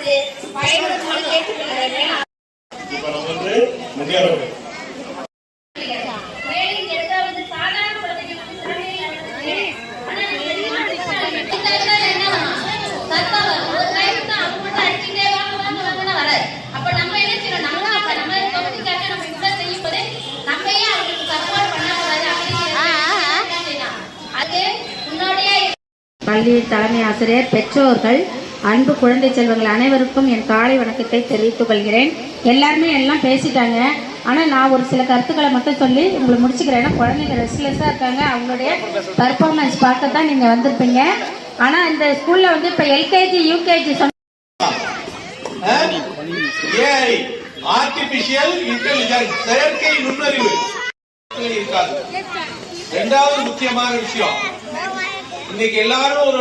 பயன்படுத்துமாறு கேட்டுக்கொள்கிறேன். முன்னோடியா பள்ளி தலைமை ஆசிரியர் பெற்றோர்கள் அன்பு குழந்தை செல்வங்கள் அனைவருக்கும் என் காலை வணக்கத்தை தெரிவித்துக் கொள்கிறேன். எல்லாருமே எல்லாம் பேசிட்டாங்க. ஆனால் நான் ஒரு சில கருத்துக்களை மட்டும் சொல்லி உங்களை முடிச்சுக்கிறேன். ஏன்னா குழந்தைங்க ரெஸ்ட்லெஸ்ஸாக இருக்காங்க. அவங்களுடைய பர்ஃபார்மன்ஸ் பார்க்க தான் நீங்கள் வந்திருப்பீங்க. ஆனால் இந்த ஸ்கூலில் வந்து இப்போ LKG UKG AI artificial intelligence செயற்கை நுண்ணறிவு. இருக்காது. இரண்டாவது முக்கியமான விஷயம். இன்னைக்கு எல்லாரும் ஒரு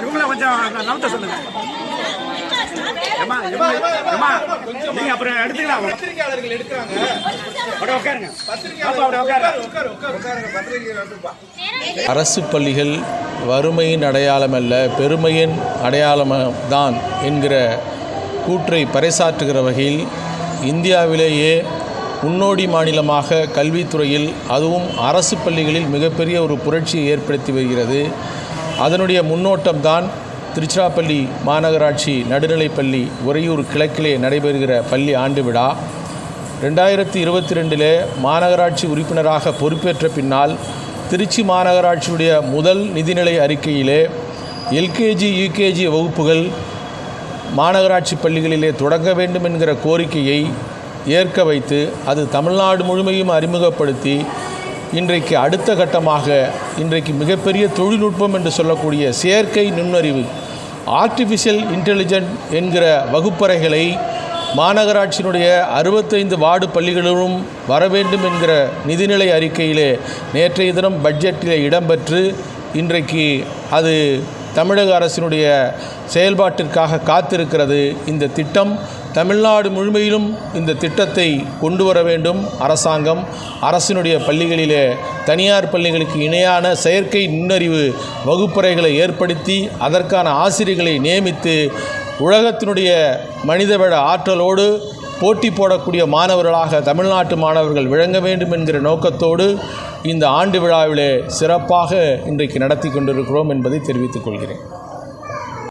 இவங்கள கொஞ்சம் நவுத்த சொல்லுங்க. ஏம்மா, ஏம்மா, ஏம்மா, நீங்க அப்புறம் எடுத்துக்கலாம். பத்திரிகையாளர்கள் எடுக்கிறாங்க. அப்படியே உட்காருங்க. பாப்பா அப்படியே உட்காருங்க. உட்காரு உட்காரு உட்காருங்க பத்திரிகைகள் வந்துப்பா அரசு பள்ளிகள் வறுமையின் அடையாளம் அல்ல பெருமையின் அடையாளம் தான் என்கிற கூற்றை பறைசாற்றுகிற வகையில் இந்தியாவிலேயே முன்னோடி மாநிலமாக கல்வித்துறையில் அதுவும் அரசு பள்ளிகளில் மிகப்பெரிய ஒரு புரட்சியை ஏற்படுத்தி வருகிறது. அதனுடைய முன்னோட்டம்தான் திருச்சிராப்பள்ளி மாநகராட்சி நடுநிலைப்பள்ளி உறையூர் கிழக்கிலே நடைபெறுகிற பள்ளி ஆண்டு விழா. ரெண்டாயிரத்தி இருபத்தி ரெண்டிலே மாநகராட்சி உறுப்பினராக பொறுப்பேற்ற பின்னால் திருச்சி மாநகராட்சியுடைய முதல் நிதிநிலை அறிக்கையிலே எல்கேஜி யூகேஜி வகுப்புகள் மாநகராட்சி பள்ளிகளிலே தொடங்க வேண்டும் என்கிற கோரிக்கையை ஏற்க வைத்து அது தமிழ்நாடு முழுமையும் அறிமுகப்படுத்தி இன்றைக்கு அடுத்த கட்டமாக இன்றைக்கு மிகப்பெரிய தொழில்நுட்பம் என்று சொல்லக்கூடிய செயற்கை நுண்ணறிவு ஆர்டிஃபிஷியல் இன்டெலிஜென்ட் என்கிற வகுப்பறைகளை மாநகராட்சியினுடைய அறுபத்தைந்து வார்டு பள்ளிகளிலும் வர வேண்டும் என்கிற நிதிநிலை அறிக்கையிலே நேற்றைய தினம் பட்ஜெட்டில் இடம்பெற்று இன்றைக்கு அது தமிழக அரசினுடைய செயல்பாட்டிற்காக காத்திருக்கிறது இந்த திட்டம். தமிழ்நாடு முழுமையிலும் இந்த திட்டத்தை கொண்டு வர வேண்டும். அரசாங்கம் அரசினுடைய பள்ளிகளிலே தனியார் பள்ளிகளுக்கு இணையான செயற்கை நுண்ணறிவு வகுப்பறைகளை ஏற்படுத்தி அதற்கான ஆசிரியர்களை நியமித்து உலகத்தினுடைய மனிதவள ஆற்றலோடு போட்டி போடக்கூடிய மாணவர்களாக தமிழ்நாட்டு மாணவர்கள் விளங்க வேண்டும் என்கிற நோக்கத்தோடு இந்த ஆண்டு விழாவிலே சிறப்பாக இன்றைக்கு நடத்தி கொண்டிருக்கிறோம் என்பதை தெரிவித்துக் கொள்கிறேன்.